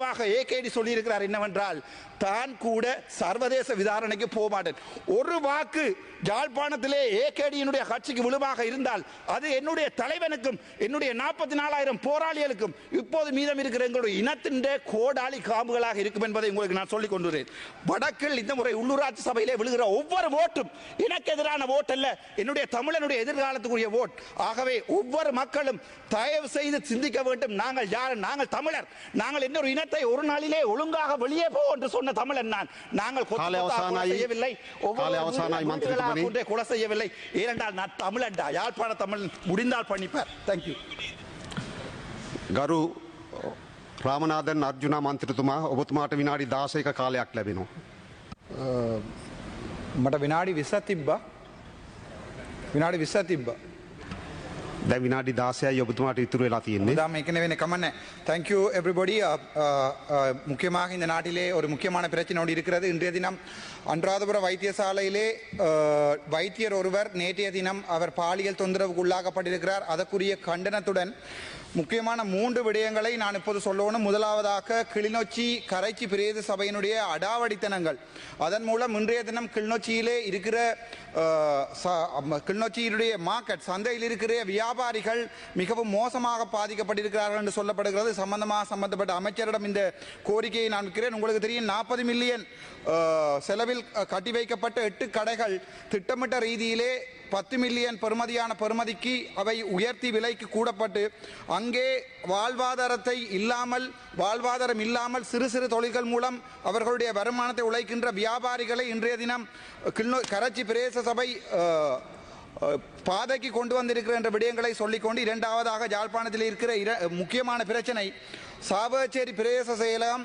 குறிப்பாக ஏகேடி சொல்லியிருக்கிறார் என்னவென்றால் தான் கூட சர்வதேச விசாரணைக்கு போக மாட்டேன் ஒரு வாக்கு யாழ்ப்பாணத்திலே ஏகேடியினுடைய கட்சிக்கு விழுவாக இருந்தால் அது என்னுடைய தலைவனுக்கும் என்னுடைய நாற்பத்தி நாலாயிரம் போராளிகளுக்கும் இப்போது மீதம் இருக்கிற எங்களுடைய இனத்தின் கோடாளி காம்புகளாக இருக்கும் என்பதை உங்களுக்கு நான் சொல்லிக் கொண்டுறேன். வடக்கில் இந்த முறை உள்ளூராட்சி சபையிலே விழுகிற ஒவ்வொரு ஓட்டும் எனக்கு எதிரான ஓட் அல்ல என்னுடைய தமிழனுடைய எதிர்காலத்துக்குரிய ஓட். ஆகவே ஒவ்வொரு மக்களும் தயவு செய்து சிந்திக்க வேண்டும். நாங்கள் யார்? நாங்கள் தமிழர். நாங்கள் இன்னொரு இனத்தை ஒரு நாளிலே ஒழுங்காக வெளியே போ என்று சொன்ன தமிழன் நான் நாங்கள் கொத்து காலை கொத்தா கொலை அவசானாயி. செய்யவில்லை ஒவ்வொரு காலை அவசானாயி வீடுகளா மந்திரி கொண்டே கொலை செய்யவில்லை ஏனென்றால் நான் தமிழன்டா யாழ்ப்பாண தமிழ் முடிந்தால் பண்ணிப்பார் தேங்க்யூ ගරු රාමනාදන් අර්ජුනා මන්ත්‍රතුමා ඔබතුමාට විනාඩි දාසයක කාලයක් ලැබෙනවා. මට විනාඩි විස්සත් තිබ්බා විනාඩි විස්ස තිබ්බ දැ විනාඩි දාසයයි ඔබතුමාට ඉතුරු වෙලා තියෙන්නේ. தாம ஏற்கனவே கம்மண்ண தேங்க்யூ எவ்ரிபடி முக்கியமாக இந்த நாட்டிலே ஒரு முக்கியமான பிரச்சனை ஒன்று இருக்கிறது இன்றைய தினம் அன்றாதபுர வைத்தியசாலையிலே அஹ், வைத்தியர் ஒருவர் நேற்றைய தினம் அவர் பாலியல் தொந்தரவுக்கு உள்ளாக்கப்பட்டிருக்கிறார் அதற்குரிய கண்டனத்துடன் முக்கியமான மூன்று விடயங்களை நான் இப்போது சொல்லணும் முதலாவதாக கிளிநொச்சி கரைச்சி பிரேத சபையினுடைய அடாவடித்தனங்கள் அதன் மூலம் இன்றைய தினம் கிளிநொச்சியிலே இருக்கிற அஹ், ச- அம்ம- கிளிநொச்சியினுடைய மார்க்கெட் சந்தையில் இருக்கிற வியாபாரிகள் மிகவும் மோசமாக பாதிக்கப்பட்டிருக்கிறார்கள் என்று சொல்லப்படுகிறது. சம்பந்தமாக சம்பந்தப்பட்ட அமைச்சரிடம் இந்த கோரிக்கையை நான் இருக்கிறேன் உங்களுக்கு தெரியும் நாற்பது மில்லியன் செலவில் கட்டி வைக்கப்பட்ட எட்டு கடைகள் திட்டமிட்ட ரீதியிலே பத்து மில்லியன் பெறுமதியான பெறுமதிக்கு அவை உயர்த்தி விலைக்கு கூடப்பட்டு அங்கே வாழ்வாதாரத்தை இல்லாமல் வாழ்வாதாரம் இல்லாமல் சிறு சிறு தொழில்கள் மூலம் அவர்களுடைய வருமானத்தை உழைக்கின்ற வியாபாரிகளை இன்றைய தினம் கிள்ளோ கராச்சி பிரதேச சபை பாதைக்கு கொண்டு வந்திருக்கிற என்ற விடயங்களை சொல்லிக்கொண்டு இரண்டாவதாக யாழ்ப்பாணத்தில் இருக்கிற முக்கியமான பிரச்சனை சாபச்சேரி பிரதேச செயலகம்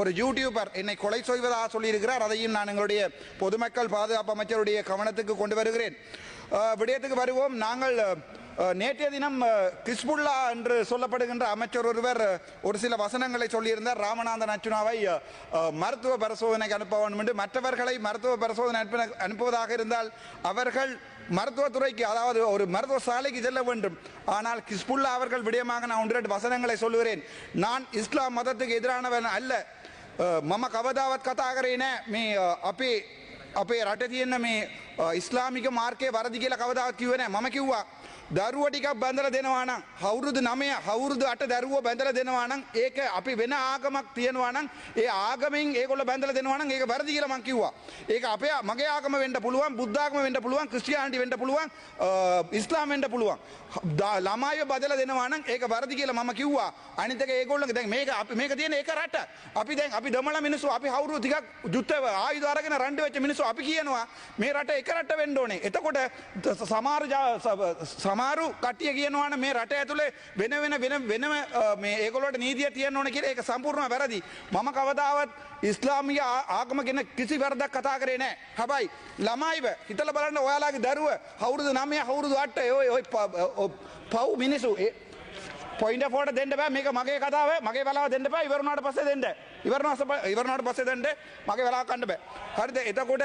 ஒரு யூடியூபர் என்னை கொலை செய்வதாக சொல்லியிருக்கிறார். அதையும் நான் எங்களுடைய பொதுமக்கள் பாதுகாப்பு அமைச்சருடைய கவனத்துக்கு கொண்டு வருகிறேன். விடயத்துக்கு வருவோம். நாங்கள் நேற்றைய தினம் கிஸ்புல்லா என்று சொல்லப்படுகின்ற அமைச்சர் ஒருவர் ஒரு சில வசனங்களை சொல்லியிருந்தார். ராமநாதன் அச்சுனாவை மருத்துவ பரிசோதனைக்கு அனுப்ப வேண்டும் என்று. மற்றவர்களை மருத்துவ பரிசோதனை அனுப்ப அனுப்புவதாக இருந்தால் அவர்கள் மருத்துவத்துறைக்கு அதாவது ஒரு மருத்துவ சாலைக்கு செல்ல வேண்டும். ஆனால் கிஸ்புல்லா அவர்கள் விடயமாக நான் ஒன்று ரெண்டு வசனங்களை சொல்லுகிறேன். நான் இஸ்லாம் மதத்துக்கு எதிரானவன் அல்ல. මම කවදාවත් කතා කරේ නෑ. මේ අ, අපේ අපේ රට තියෙන මේ අ, ඉස්ලාමික මාර්කය වරදි කියලා කවදාවත් කිව්වේ නෑ. මම කිව්වා දරුව ටිකක් බැඳලා දෙනවා නම් අවුරුදු 9 අවුරුදු 8 දරුවෝ බැඳලා දෙනවා නම් ඒක අපි වෙන ආගමක් තියෙනවා නම් ඒ ආගමෙන් ඒගොල්ලෝ බැඳලා දෙනවා නම් ඒක වැරදි කියලා මම කිව්වා. ඒක අපේ මගේ ආගම වෙන්න පුළුවන් බුද්ධ ආගම වෙන්න පුළුවන් ක්‍රිස්තියානිටි වෙන්න පුළුවන් අ, ඉස්ලාම් වෙන්න පුළුවන්. දා- ළමයිව බදලා දෙනවා නම් ඒක වැරදි කියලා මම කිව්වා. අනිත් එක ඒගොල්ලෝ දැන් මේක අපි මේක තියෙන ඒක රට. අපි දැන් අපි දමල මිනිස්සු අපි හවුරු ටිකක් යුද්ධ ආයුධ අරගෙන රණ්ඩු වෙච්ච මිනිස්සු අපි කියනවා මේ රට එක රට වෙන්න ඕනේ. එතකොට ත- සමාරු කටිය කියනවාන මේ රට ඇතුළේ වෙන වෙන වෙන වෙනම ඒකොලට නීතිය තියන්න ඕන කිය එක සම්පූර්ණ වැරදි. මම කවදාවත් ඉස්ලාමිය ආගම ගෙන කිසි වැරදක් කතා කරේ නෑ. හැබයි ළමයිව හිතල බලන්න ඔයාලාගේ දරුව හවුරුදු නමය හවුරුදු අට්ට ඔය පව් මිනිසු පොයින්ට ෆෝට දෙන්න බෑ. මේක මගේ කතාව. මගේ වෙලාව දෙන්න බෑ. ඉවරුණාට පස්සේ දෙන්න. ඉවරනාස ඉවරනාට පස්සේ දෙන්න. මගේ වෙලාව කන්න බෑ. හරිද? එතකොට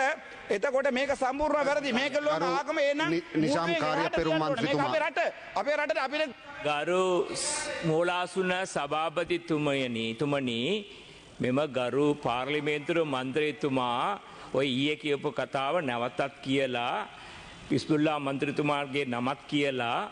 එතකොට මේක සම්පූර්ණ වැරදි. මේක ලෝක ආගම එන නි- නිසාම් කාර්ය පෙරුම් මන්ත්‍රීතුමා. අපේ රට අපේ රටට අපිට ගරු මූලාසුන සභාපතිතුමයනි තුමනි මෙම ගරු පාර්ලිමේන්තුර මන්ත්‍රයතුමා ඔය ඊය කියපු කතාව නැවතත් කියලා පිස්තුල්ලා මන්ත්‍රතුමාගේ නමත් කියලා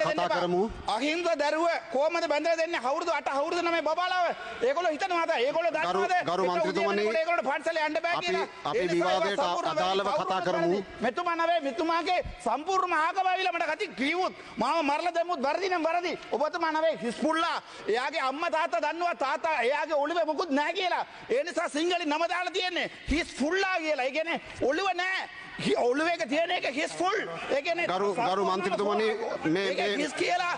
කතා. කරමු. අහිංසක දරුව කොහමද බැඳලා දෙන්නේ? අවුරුදු 8 අවුරුදු 9 බබාලාව. ඒගොල්ලෝ හිතනවාද? ඒගොල්ලෝ දන්නවද? ගරු මන්ත්‍රීතුමනි, ඒගොල්ලෝ පන්සලේ යන්න බෑ අපි- කියලා. අපි විවාදයට අදාළව. කතා කරමු. මෙතුමා නවේ මෙතුමාගේ සම්පූර්ණ ආගම ඇවිල්ලා මට කති කිව්වොත් මාව මරලා දැම්මුත් වැරදි නම් වැරදි. ඔබතුමා නවේ හිස්පුල්ලා එයාගේ අම්මා තාත්තා දන්නවා තාත්තා එයාගේ ඔළුවේ මොකුත් නැහැ කියලා. ඒ නිසා සිංහලෙන් නම දාලා තියෙන්නේ හිස්පුල්ලා කියලා. ඒ කියන්නේ ඔළුව නැහැ. ඔවුලු එක තියෙන එක හිස් ෆුල් ඒකන ගරු ගරු මන්ත්‍රතුමන මේ හිස් කියලා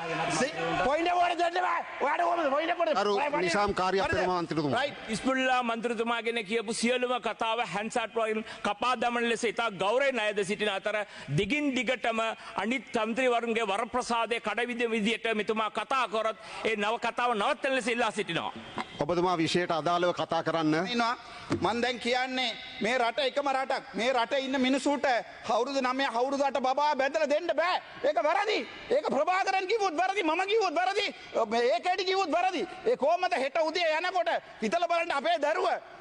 පොයින්ටවට දෙන්නවා වැඩ පොයිට ගරු නිසාම් කාරය මන්ත්‍රතුම ඉස්පුල්ලා මන්ත්‍රතුමාගෙන කියපු සියලුම කතාව හැන්සාට වයින් කපා දමන ලෙස ඉතා ගෞරය නයද සිටින අතර දිගින් දිගටම අනිත් තන්ත්‍රීවරුන්ගේ වර ප්‍රසාදය කඩවිද විදියට මෙතුමා කතා කොරත් ඒ නව කතාව නවත්තල ලෙස ඉල්ලා සිටිනවා. ඔබතුමා විෂයට අදාළව කතා කරන්න. ඉන්නවා. මන් දැන් කියන්නේ මේ රට එකම රටක්. මේ රට ඉන්න මිනිසුට අවුරුදු නමය අවුරුදුට බා බැඳල දෙන්න බෑ. ඒක වැරදි. ඒක ප්‍රභාකරන් කිවුත් වැරදි මම කිව්වොත් වැරදි ඒ කැටි කිව්වොත් වැරදි. ඒ කොහමද හෙට උදේ යනකොට හිතලා බලන්න අපේ දරුව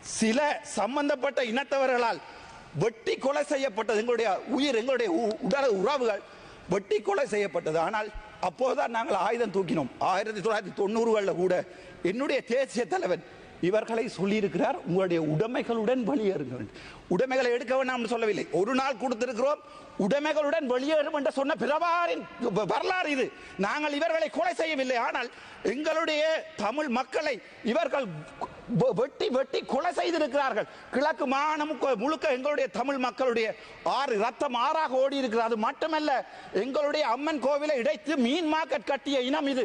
சில சம்பந்தப்பட்ட இனத்தவர்களால் வெட்டி கொலை செய்யப்பட்டது எங்களுடைய உயிர் எங்களுடைய உ- உடல் உறவுகள் வெட்டி கொலை செய்யப்பட்டது. ஆனால் அப்போதுதான் நாங்கள் ஆயுதம் தூக்கினோம். ஆயிரத்தி தொள்ளாயிரத்தி தொண்ணூறுகளில் கூட என்னுடைய தேசிய தலைவன் இவர்களை சொல்லியிருக்கிறார். உங்களுடைய உடைமைகளுடன் வெளியேறுங்கள். உடைமைகளை எடுக்க வேண்டாம்னு சொல்லவில்லை. ஒரு நாள் கொடுத்திருக்கிறோம். உடைமைகளுடன் வெளியேறும் என்று சொன்ன பிரபாரின் வரலாறு இது. நாங்கள் இவர்களை கொலை செய்யவில்லை. ஆனால் எங்களுடைய தமிழ் மக்களை இவர்கள் வெட்டி வெட்டி கொலை செய்திருக்கிறார்கள். கிழக்கு மாகாணம் முழுக்க எங்களுடைய தமிழ் மக்களுடைய ஆறு ரத்தம் ஆறாக ஓடி இருக்கிறது அது மட்டுமல்ல எங்களுடைய அம்மன் கோவிலை இடைத்து மீன் மார்க்கெட் கட்டிய இனம் இது.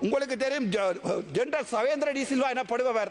உங்களுக்கு தெரியும் ஜ- ஜெனரல் சவேந்திர டி சில்வா எனப்படுபவர்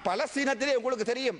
பலஸ்தீனத்திலே உங்களுக்கு தெரியும்.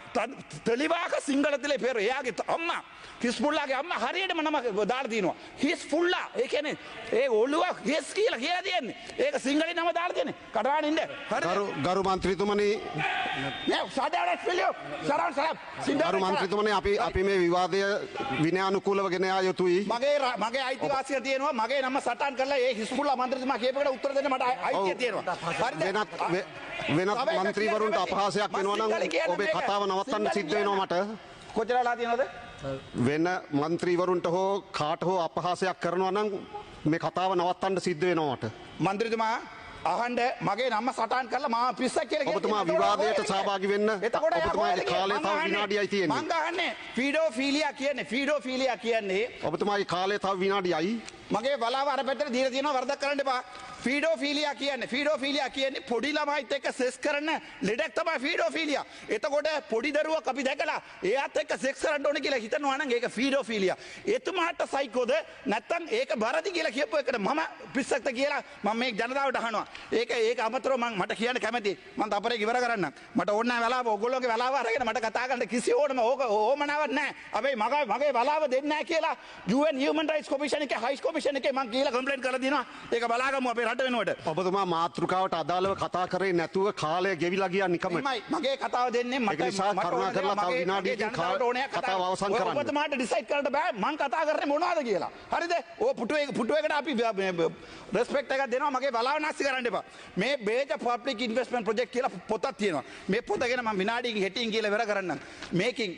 தெளிவாக සිංහලතිලේ පෙර එයාගේ ත- අම්මා හිස්පුල්ලාගේ අම්ම හරියටම නම දාලා තියෙනවා හිස් පුල්ලා ඒ කියන්නේ ඒ ඔළුව හිස් කියලා කියලා තියෙන්නේ ඒක සිංහලෙන් නම දාලා තියෙන්නේ කටාන ඉන්න හරි ගරු ගරු මන්ත්‍රීතුමනි නෑ සාඩවලත් පිළියෝ සරන් සරම් ගරු මන්ත්‍රීතුමනි අපි අපි මේ විවාදය විනයානුකූලව ගෙන යා යුතුයි. මගේ ර- මගේ අයිතිවාසිය තියෙනවා මගේ නම සටන් කරලා ඒ හිස්පුල්ලා මන්ත්‍රීතුමා කියපේකට උත්තර දෙන්න මට අයි- අයිතිය තියෙනවා හරිද? වෙනත් කියන්න අපහාසයක්. වෙනවා නම් ඔබේ. කතාව නවත්තන්න සිද්ධ වෙනවා මට. කොච්චරලා තියෙනවද වෙන මන්ත්‍රීවරුන්ට හෝ කාට හෝ අපහාසයක් කරනවා නම් මේ කතාව නවත්තන්න සිද්ධ වෙනවා මට. මන්ත්‍රතුමා අහන්ඩ මගේ නම්ම සටන් කරලා මා පිස්සක් කියල ඔබතුමා විවාදයට සහභාගි වෙන්න එතකොට ඔබතුමාගේ කාලය තව විනාඩියයි තියෙන්නේ. මංගහන්නේ ෆීඩෝ ෆීලියා කියන්නේ ෆීඩෝ ෆීලියා කියන්නේ ඔබතුමාගේ කාලය තව විනාඩියයි. මගේ බලාව අර පැත්තට දීලා තියෙනවා වරදක් කරන්න එපා ෆීඩෝෆීලියා කියන්නේ ෆීඩෝෆීලියා කියන්නේ පොඩි ළමයිත් එක්ක සෙස් කරන ලෙඩක් තමයි ෆීඩෝෆීලියා. එතකොට පොඩි දරුවක් අපි දැකලා එයාත් එක්ක සෙක්ස් කරන්න ඕනේ කියලා හිතනවා නම් ඒක ෆීඩෝෆීලියා. එතුමාට සයිකෝද නැත්තම් ඒක බරදි කියලා කියපු එකට මම පිස්සක්ද කියලා මම මේ ජනතාවට අහනවා. ඒක ඒක අමතරව මම මට කියන්න කැමතියි. මම තපරේ ඉවර කරන්න. මට ඕන නැහැ වෙලාව ඔයගොල්ලෝගේ වෙලාව අරගෙන මට කතා කරන්න කිසි ඕනම ඕක ඕමනාවක් නැහැ. හැබැයි මගේ මගේ වෙලාව දෙන්නේ නැහැ කියලා UN Human Rights Commission එකේ High Commission එකේ මම කියලා කම්ප්ලේන්ට් කරලා දිනවා. ඒක බලාගමු අපේ රට වෙනුවට. ඔබතුමා මාතෘකාවට අදාළව කතා කරේ නැතුව කාලය ගෙවිලා ගියා නිකම. මගේ කතාව දෙන්නේ මට නිසා කරුණා කරලා තව විනාඩියකින් කතාව අවසන් කරන්න. ඔබතුමාට ඩිසයිඩ් කරන්න බෑ මං කතා කරන්නේ මොනවද කියලා. හරිද? ඔය පුටුවේ පුටුවේකට අපි රෙස්පෙක්ට් එකක් දෙනවා මගේ බලාව නැස්ති කරන්න එපා. මේ බේජ පබ්ලික් ඉන්වෙස්ට්මන්ට් ප්‍රොජෙක්ට් කියලා පොතක් තියෙනවා. මේ පොත ගැන මම විනාඩියකින් හෙටින් කියලා ඉවර කරන්නම්. මේකින්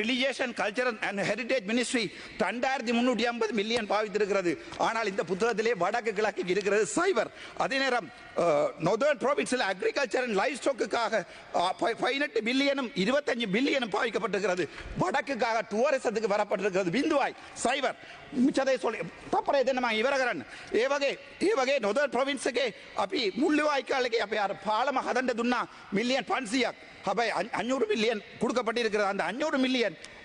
religious cultural and heritage ministry ரெண்டாயிரத்தி முன்னூற்றி ஐம்பது மில்லியன் பாவித்திருக்கிறது. ஆனால் இந்த புத்தகத்திலே வடக்கு கிழக்கு இருக்கிறது சைபர் அதே நேரம் நொதர்ன் ப்ராவின்ஸில் அக்ரிகல்ச்சர் அண்ட் லைஃப் ஸ்டோக்குக்காக பதினெட்டு மில்லியனும் இருபத்தஞ்சு பில்லியனும் பாவிக்கப்பட்டிருக்கிறது. வடக்குக்காக டூரிசத்துக்கு வரப்பட்டிருக்கிறது பிந்துவாய் சைபர் மிச்சதை சொல்லி தப்பரை தினமா இவரகரன்? ஏவகே ஏவகே நொதர்ன் ப்ராவின்ஸுக்கு அப்படி முள்ளுவாய்க்காலுக்கு அப்போ யார் பாலமாக ஹதண்ட துன்னா மில்லியன் பன்சியாக் அப்போ அஞ்சூறு மில்லியன் கொடுக்கப்பட்டிருக்கிற அந்த அஞ்சூறு மில்லியன்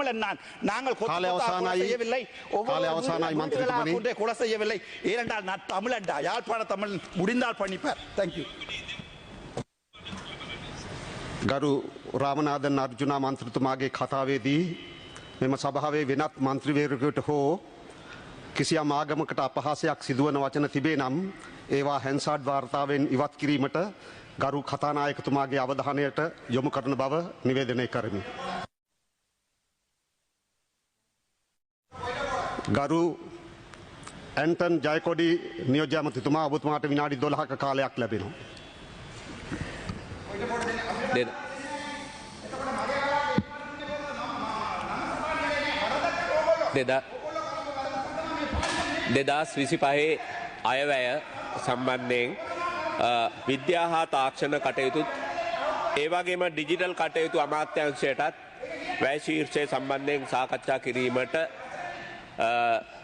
தமிழன் நான் நாங்கள் கொத்து காலை கொத்தாக கொலை அவசானாயி. செய்யவில்லை ஒவ்வொரு காலை அவசானாயி வீடுகளாக மந்திரி துமணி. கொண்டே கொலை செய்யவில்லை ஏனென்றால் நான் தமிழன்டா யாழ்ப்பாண தமிழ் முடிந்தால் பண்ணிப்பார் தேங்க்யூ ගරු රාමනාදන් අර්ජුනා මන්ත්‍රතුමාගේ කතාවේදී මෙම සභාවේ වෙනත් මන්ත්‍රවේරකට හෝ කිසියම් ආගමකට අපහාසයක් සිදුවන වචන තිබේ නම් ඒවා හැන්සාඩ් වාර්තාවෙන් ඉවත් කිරීමට ගරු කතානායකතුමාගේ අවධානයට යොමු කරන බව නිවේදනය කරමි. ගරු ඇන්ටන් ජයකොඩි නියෝජ්‍යමතිතුමා ඔබතුමාට විනාඩි දොළහක කාලයක් ලැබෙනවා. දෙද දෙදා දෙදස් විසි පහේ අයවැය සම්බන්ධයෙන් අ, විද්‍යා හා තාක්ෂණ කටයුතුත් ඒවගේම ඩිජිටල් කටයුතු අමාත්‍යංශයටත් වැෑශීර්ෂය සම්බන්ධයෙන් සාකච්ඡා කිරීමට අ,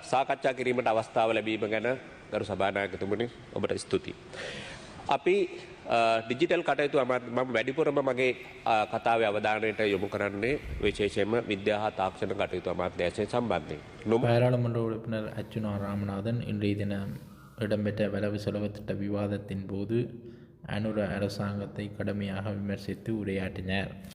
සාකච්ඡා කිරීමට අවස්ථාව ලැබීම ගැන ගරු සභානායකතුමනි ඔබට ස්තුතියි. අපි ඩිජිටල් කටයුතු අමත් මම වැඩිපුරම මගේ අ, කතාවේ අවධානයට යොමු කරන්නේ විශේෂයෙන්ම විද්‍යා හා තාක්ෂණ කටයුතු අමාත්‍යංශය සම්බන්ධයෙන්. නොම பாராளுமன்ற உறுப்பினர் அர்ச்சுனா ராமநாதன் இன்றைய தினம் இடம்பெற்ற வரவு செலவு திட்ட விவாதத்தின் போது அனுர அரசாங்கத்தை கடுமையாக விமர்சித்து உரையாற்றினார்